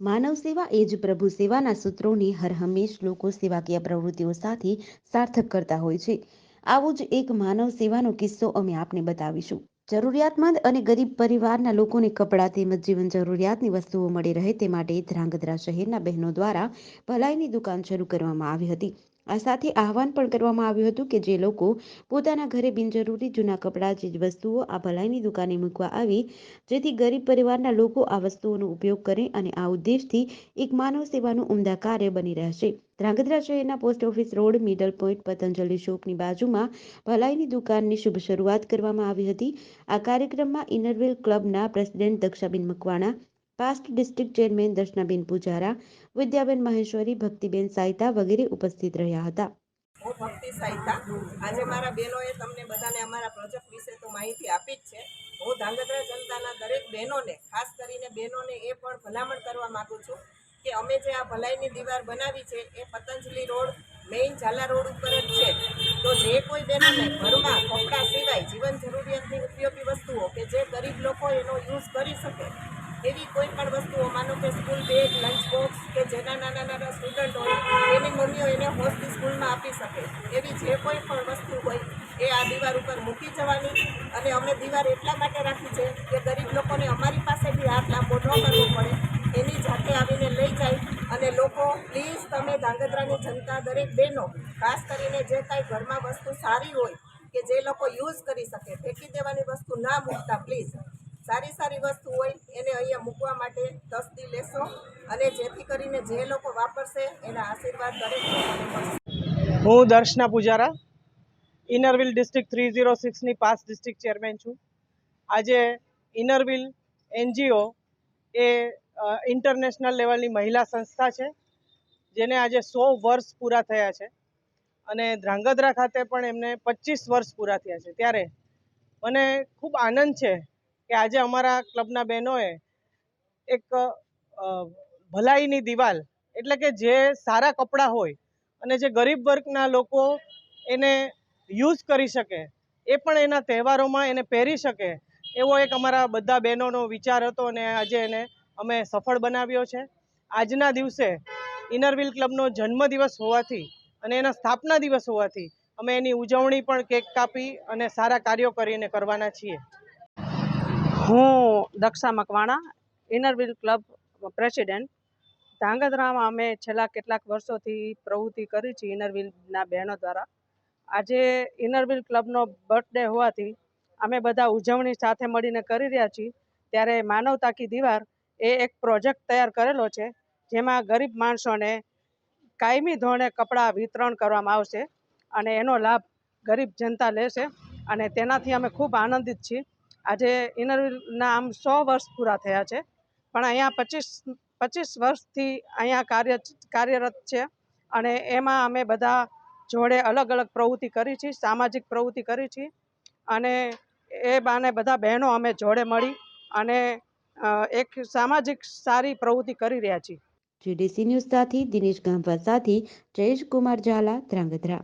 માનવ સેવા એ જ પ્રભુ સેવાના સૂત્રોને હર હંમેશ લોકો સેવાકીય પ્રવૃત્તિઓ સાથે સાર્થક કરતા હોય છે. આવો જ એક માનવ સેવાનો કિસ્સો અમે આપને બતાવીશું. જરૂરિયાતમંદ અને ગરીબ પરિવારના લોકોને કપડાં તેમજ જીવન જરૂરિયાતની વસ્તુઓ મળી રહે તે માટે ધ્રાંગધ્રા શહેરના બહેનો દ્વારા ભલાઈની દુકાન શરૂ કરવામાં આવી હતી. આ સાથે આહવાન પણ કરવામાં આવ્યું હતું કે જે લોકો પોતાના ઘરે બિનજરૂરી જૂના કપડાં ચીજ વસ્તુઓ આ ભલાઈની દુકાને મૂકવા આવી, જેથી ગરીબ પરિવારના લોકો આ વસ્તુઓનો ઉપયોગ કરે અને આ ઉદ્દેશથી એક માનવ સેવાનું ઉમદા કાર્ય બની રહેશે. ધ્રાંગધ્રા શહેરના post office road, middle point, Patanjali શોપની બાજુમાં ભલાઈની દુકાનની શુભ શરૂઆત કરવામાં આવી હતી. આ કાર્યક્રમમાં Inner Wheel ક્લબના president Dakshaben Makwana past district chairman Darshanaben Pujara, Vidyaben Maheshwari, Bhaktiben Sahita વગેરે ઉપસ્થિત રહ્યા હતા. હું ભક્તિ સાહિતા આજે મારા બહેનોએ તમને બધાને અમારા પ્રોજેક્ટ વિશે તો માહિતી આપી જ છે. હું ધાંગધ્રા જનતાના દરેક બહેનોને, ખાસ કરીને બહેનોને એ પણ ભલામણ કરવા માગું છું કે અમે જે આ ભલાઈની દીવાર બનાવી છે, એ Patanjali road main Jhala road ઉપર જ છે. તો જે કોઈ બહેનોને ઘરમાં કપડાં સિવાય જીવન જરૂરિયાતની ઉપયોગી વસ્તુઓ કે જે ગરીબ લોકો એનો યુઝ એવી કોઈ પણ વસ્તુઓ, માનો કે સ્કૂલ બેગ લંચ બોક્સ કે જેના નાના નાના સ્ટુડન્ટ હોય, એની મમ્મીઓ એને હોસ્ટી સ્કૂલમાં આપી શકે. એવી જે કોઈ પણ વસ્તુ હોય, એ આ દીવાર ઉપર મૂકી જવાની. અને અમે દીવાર એટલા માટે રાખી છે કે ગરીબ લોકોને અમારી પાસેથી હાથ લાંબો ન કરવો પડે. એની જાતે આવીને લઈ જાય. અને લોકો પ્લીઝ તમે ધાંગધ્રાની જનતા દરેક બહેનો, ખાસ કરીને જે કાંઈ ઘરમાં વસ્તુ સારી હોય, કે જે લોકો યુઝ કરી શકે, ફેંકી દેવાની વસ્તુ ના મૂકતા પ્લીઝ સારી સારી વસ્તુ હોય એને અહીંયા મૂકવા માટે તસ્દી લેશો અને જેથી કરીને જે લોકો વાપરશે એના આશીર્વાદ દરેક હું Darshana Pujara, Inner Wheel district three zero સિક્સની pass district chairman છું. આજે ઇનરવિલ એનજીઓ એ ઇન્ટરનેશનલ લેવલની મહિલા સંસ્થા છે, જેને આજે સો વર્ષ પૂરા થયા છે. અને ધ્રાંગધ્રા ખાતે પણ એમને પચીસ વર્ષ પૂરા થયા છે. ત્યારે મને ખૂબ આનંદ છે કે આજે અમારા ક્લબના બહેનોએ એક ભલાઈની દિવાલ, એટલે કે જે સારા કપડાં હોય અને જે ગરીબ વર્ગના લોકો એને યુઝ કરી શકે, એ પણ એના તહેવારોમાં એને પહેરી શકે, એવો એક અમારા બધા બહેનોનો વિચાર હતો અને આજે એને અમે સફળ બનાવ્યો છે. આજના દિવસે ઇનરવિલ ક્લબનો જન્મદિવસ હોવાથી અને એના સ્થાપના દિવસ હોવાથી અમે એની ઉજવણી પણ કેક કાપી અને સારા કાર્યો કરીને કરવાના છીએ. હું Daksha Makwana Inner Wheel club president ધાંગધ્રામાં અમે છેલ્લા કેટલાક વર્ષોથી પ્રવૃત્તિ કરી છે ઇનરવિલના બહેનો દ્વારા. આજે ઇનરવિલ ક્લબનો બર્થડે હોવાથી અમે બધા ઉજવણી સાથે મળીને કરી રહ્યા છીએ. ત્યારે માનવતા કી દીવાર એ એક પ્રોજેક્ટ તૈયાર કરેલો છે જેમાં ગરીબ માણસોને કાયમી ધોરણે કપડાં વિતરણ કરવામાં આવશે અને એનો લાભ ગરીબ જનતા લેશે. અને તેનાથી અમે ખૂબ આનંદિત છીએ. આજે ઇનરવિલના આમ સો વર્ષ પૂરા થયા છે. પણ અહીંયા પચીસ પચીસ વર્ષથી અહીંયા કાર્ય, કાર્યરત છે અને એમાં અમે બધા જોડે અલગ અલગ પ્રવૃત્તિ કરી છે સામાજિક પ્રવૃત્તિ કરી છે અને એ બાને બધા બહેનો અમે જોડે મળી અને એક સામાજિક સારી પ્રવૃત્તિ કરી રહ્યા છીએ. જીડીસી ન્યૂઝ સાથે દિનેશ ગાંભા સાથે જયેશ કુમાર ઝાલા, ધ્રાંગધ્રા.